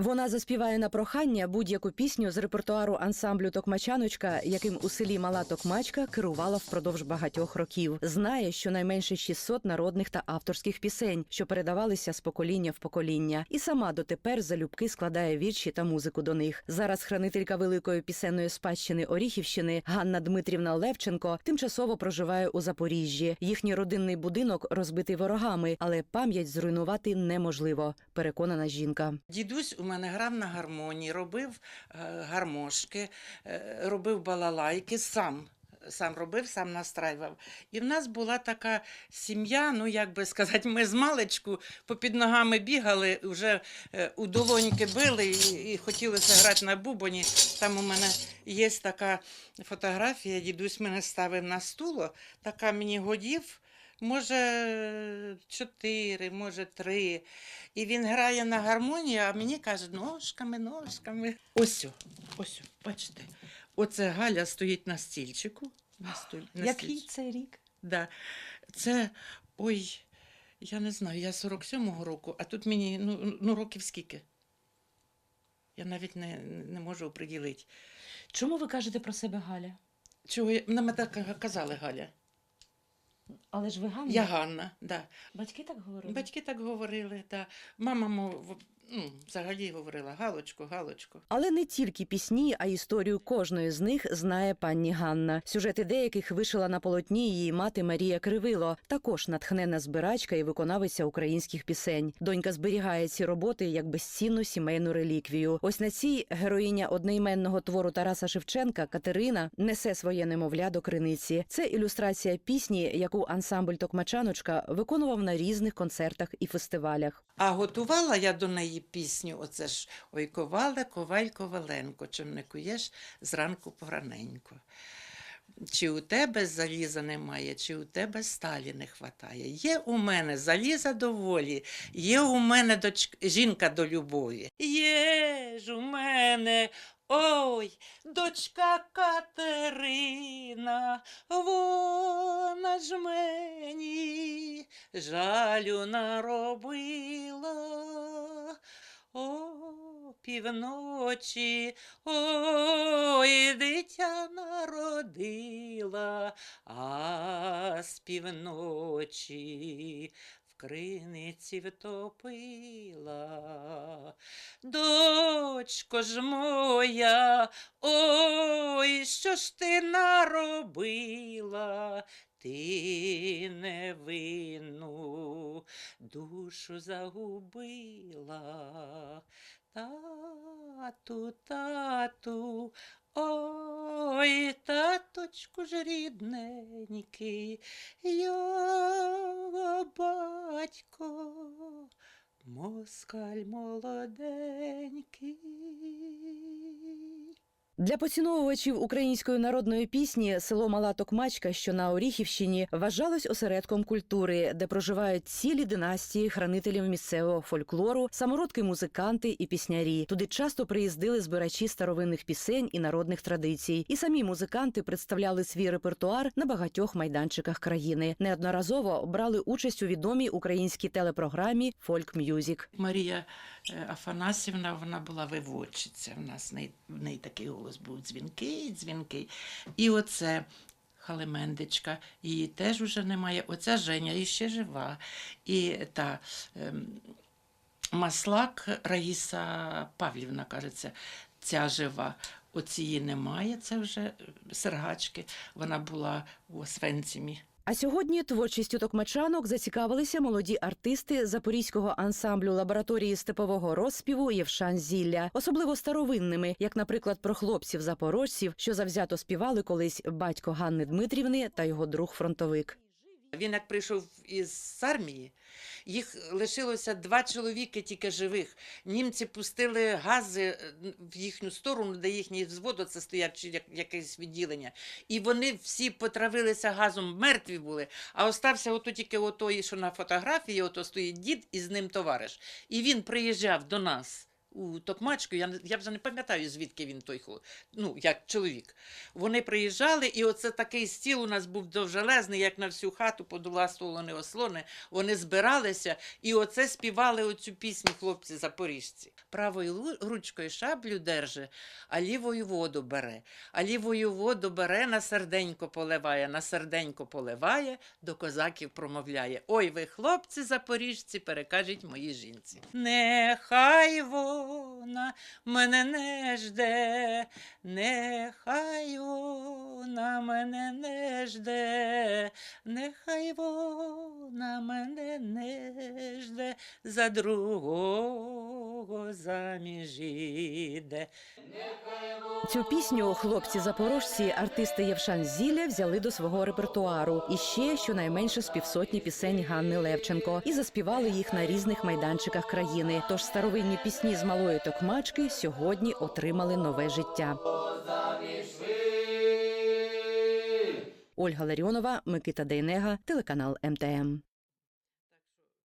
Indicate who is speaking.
Speaker 1: Вона заспіває на прохання будь-яку пісню з репертуару ансамблю Токмачаночка, яким у селі Мала Токмачка керувала впродовж багатьох років. Знає щонайменше 600 народних та авторських пісень, що передавалися з покоління в покоління, і сама дотепер залюбки складає вірші та музику до них. Зараз хранителька великої пісенної спадщини Оріхівщини Ганна Дмитрівна Левченко тимчасово проживає у Запоріжжі. Їхній родинний будинок розбитий ворогами, але пам'ять зруйнувати неможливо. Переконана жінка.
Speaker 2: Дідусь у мене грав на гармонії, робив е, гармошки, е, робив балалайки сам. Сам робив, сам настраював. І в нас була така сім'я, ну як би сказати, ми з маличку попід ногами бігали, вже е, у долоньки били і, і хотілося грати на бубоні. Там у мене є така фотографія, дідусь мене ставив на стуло, така мені годів, може чотири, може три. І він грає на гармонії, а мені каже, ножками, ножками. Ось, ось, бачите, оце Галя стоїть на стільчику. На столь, на
Speaker 1: Який
Speaker 2: стільчику.
Speaker 1: це рік?
Speaker 2: Да. Це, ой, я не знаю, я 47-го року, а тут мені, ну, ну років скільки? Я навіть не, не можу оприділити.
Speaker 1: Чому ви кажете про себе Галя?
Speaker 2: Чого я, нам так казали Галя.
Speaker 1: Але ж ви Ганна?
Speaker 2: Я Ганна, да.
Speaker 1: Батьки так говорили?
Speaker 2: Батьки так говорили, да. Мама мов, ну, взагалі говорила Галочку, Галочку.
Speaker 1: Але не тільки пісні, а історію кожної з них знає пані Ганна. Сюжети деяких вишила на полотні її мати Марія Кривило, також натхненна збирачка і виконавиця українських пісень. Донька зберігає ці роботи як безцінну сімейну реліквію. Ось на цій героїня одноіменного твору Тараса Шевченка Катерина несе своє немовля до криниці. Це ілюстрація пісні, яку ансамбль Токмачаночка виконував на різних концертах і фестивалях.
Speaker 2: А готувала я до неї пісню, оце ж ой ковале, коваль коваленко, чим не куєш зранку пораненько. Чи у тебе заліза немає, чи у тебе сталі не хватає. Є у мене заліза до волі, є у мене доч... жінка до любові. Є ж у мене. Ой, дочка Катерина, вона ж мені жалю наробила. Півночі, ой, дитя народила, а з півночі в криниці втопила. Дочко ж моя, ой, що ж ти наробила? Ти невинну душу загубила. Тату, тату, ой, таточку ж рідненький, його батько, москаль молоденький.
Speaker 1: Для поціновувачів української народної пісні село Мала Токмачка, що на Оріхівщині, вважалось осередком культури, де проживають цілі династії хранителів місцевого фольклору, самородки музиканти і піснярі. Туди часто приїздили збирачі старовинних пісень і народних традицій. І самі музиканти представляли свій репертуар на багатьох майданчиках країни. Неодноразово брали участь у відомій українській телепрограмі Фольк М'юзік.
Speaker 2: Марія е, Афанасівна, вона була виводчиця. В нас в в неї такий голос був дзвінкий, дзвінкий. І оце Халемендичка, її теж уже немає. Оця Женя іще жива. І та ем, Маслак Раїса Павлівна, кажеться, ця жива. Оцієї немає, це вже е, сергачки. Вона була у Освенцімі.
Speaker 1: А сьогодні творчістю токмачанок зацікавилися молоді артисти запорізького ансамблю лабораторії степового розспіву Євшан Зілля, особливо старовинними, як, наприклад, про хлопців запорожців, що завзято співали колись батько Ганни Дмитрівни та його друг фронтовик.
Speaker 2: Він як прийшов із армії, їх лишилося два чоловіки тільки живих. Німці пустили гази е, в їхню сторону, де їхній взвод це стоять чи якесь відділення. І вони всі потравилися газом, мертві були. А остався ото тільки отой, що на фотографії, ото стоїть дід і з ним товариш. І він приїжджав до нас у Токмачку, я, я вже не пам'ятаю, звідки він той ну, як чоловік. Вони приїжджали, і оце такий стіл у нас був довжелезний, як на всю хату, подула столони ослони. Вони збиралися і оце співали оцю пісню хлопці запоріжці. Правою ручкою шаблю держи, а лівою воду бере. А лівою воду бере, на серденько поливає, на серденько поливає, до козаків промовляє. Ой, ви, хлопці запоріжці, перекажіть моїй жінці. Нехай вона мене не жде, нехай вона мене не жде, нехай вона мене не жде, за другого заміж іде.
Speaker 1: Цю пісню хлопці запорожці, артисти Євшан Зілля взяли до свого репертуару. І ще щонайменше з півсотні пісень Ганни Левченко і заспівали їх на різних майданчиках країни. Тож старовинні пісні з малої токмачки сьогодні отримали нове життя. Ольга Ларіонова, Микита Дейнега, телеканал МТМ.